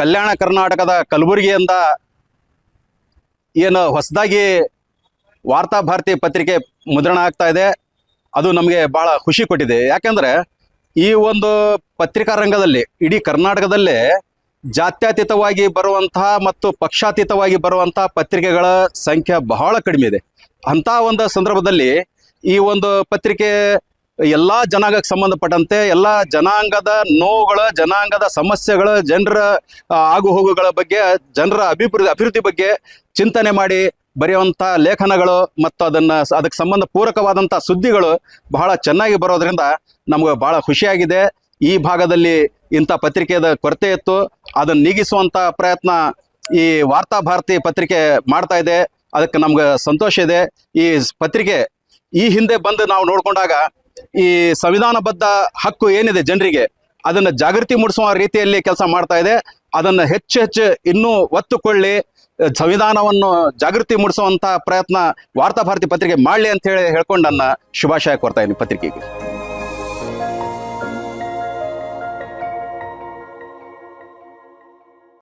ಕಲ್ಯಾಣ ಕರ್ನಾಟಕದ ಕಲಬುರಗಿಯಿಂದ ಏನು ಹೊಸದಾಗಿ ವಾರ್ತಾ ಭಾರತಿ ಪತ್ರಿಕೆ ಮುದ್ರಣ ಆಗ್ತಾ ಇದೆ. ಅದು ನಮಗೆ ಬಹಳ ಖುಷಿ ಕೊಟ್ಟಿದೆ. ಯಾಕೆಂದ್ರೆ ಈ ಒಂದು ಪತ್ರಿಕಾ ರಂಗದಲ್ಲಿ ಇಡೀ ಕರ್ನಾಟಕದಲ್ಲೇ ಜಾತ್ಯತೀತವಾಗಿ ಬರುವಂತಹ ಮತ್ತು ಪಕ್ಷಾತೀತವಾಗಿ ಬರುವಂತಹ ಪತ್ರಿಕೆಗಳ ಸಂಖ್ಯೆ ಬಹಳ ಕಡಿಮೆ ಇದೆ. ಅಂತ ಒಂದು ಸಂದರ್ಭದಲ್ಲಿ ಈ ಒಂದು ಪತ್ರಿಕೆ ಎಲ್ಲಾ ಜನಾಂಗಕ್ಕೆ ಸಂಬಂಧಪಟ್ಟಂತೆ ಎಲ್ಲ ಜನಾಂಗದ ನೋವುಗಳ, ಜನಾಂಗದ ಸಮಸ್ಯೆಗಳ, ಜನರ ಆಗು ಹೋಗುಗಳ ಬಗ್ಗೆ, ಜನರ ಅಭಿವೃದ್ಧಿ ಅಭಿವೃದ್ಧಿ ಬಗ್ಗೆ ಚಿಂತನೆ ಮಾಡಿ ಬರೆಯುವಂಥ ಲೇಖನಗಳು ಮತ್ತು ಅದನ್ನ ಅದಕ್ಕೆ ಸಂಬಂಧ ಪೂರಕವಾದಂಥ ಸುದ್ದಿಗಳು ಬಹಳ ಚೆನ್ನಾಗಿ ಬರೋದ್ರಿಂದ ನಮಗೆ ಬಹಳ ಖುಷಿಯಾಗಿದೆ. ಈ ಭಾಗದಲ್ಲಿ ಇಂಥ ಪತ್ರಿಕೆಯ ಕೊರತೆ ಇತ್ತು. ಅದನ್ನ ನೀಗಿಸುವಂಥ ಪ್ರಯತ್ನ ಈ ವಾರ್ತಾ ಭಾರತಿ ಪತ್ರಿಕೆ ಮಾಡ್ತಾ ಇದೆ. ಅದಕ್ಕೆ ನಮ್ಗೆ ಸಂತೋಷ ಇದೆ. ಈ ಪತ್ರಿಕೆ ಈ ಹಿಂದೆ ಬಂದು ನಾವು ನೋಡ್ಕೊಂಡಾಗ ಈ ಸಂವಿಧಾನಬದ್ಧ ಹಕ್ಕು ಏನಿದೆ ಜನರಿಗೆ, ಅದನ್ನ ಜಾಗೃತಿ ಮೂಡಿಸುವ ರೀತಿಯಲ್ಲಿ ಕೆಲಸ ಮಾಡ್ತಾ ಇದೆ. ಅದನ್ನ ಹೆಚ್ಚು ಹೆಚ್ಚು ಇನ್ನೂ ಒತ್ತುಕೊಳ್ಳಿ, ಸಂವಿಧಾನವನ್ನು ಜಾಗೃತಿ ಮೂಡಿಸುವಂತಹ ಪ್ರಯತ್ನ ವಾರ್ತಾ ಭಾರತಿ ಪತ್ರಿಕೆ ಮಾಡಲಿ ಅಂತ ಹೇಳಿ ಹೇಳ್ಕೊಂಡು ನನ್ನ ಶುಭಾಶಯ ಕೊಡ್ತಾ ಇದ್ದೀನಿ ಪತ್ರಿಕೆಗೆ.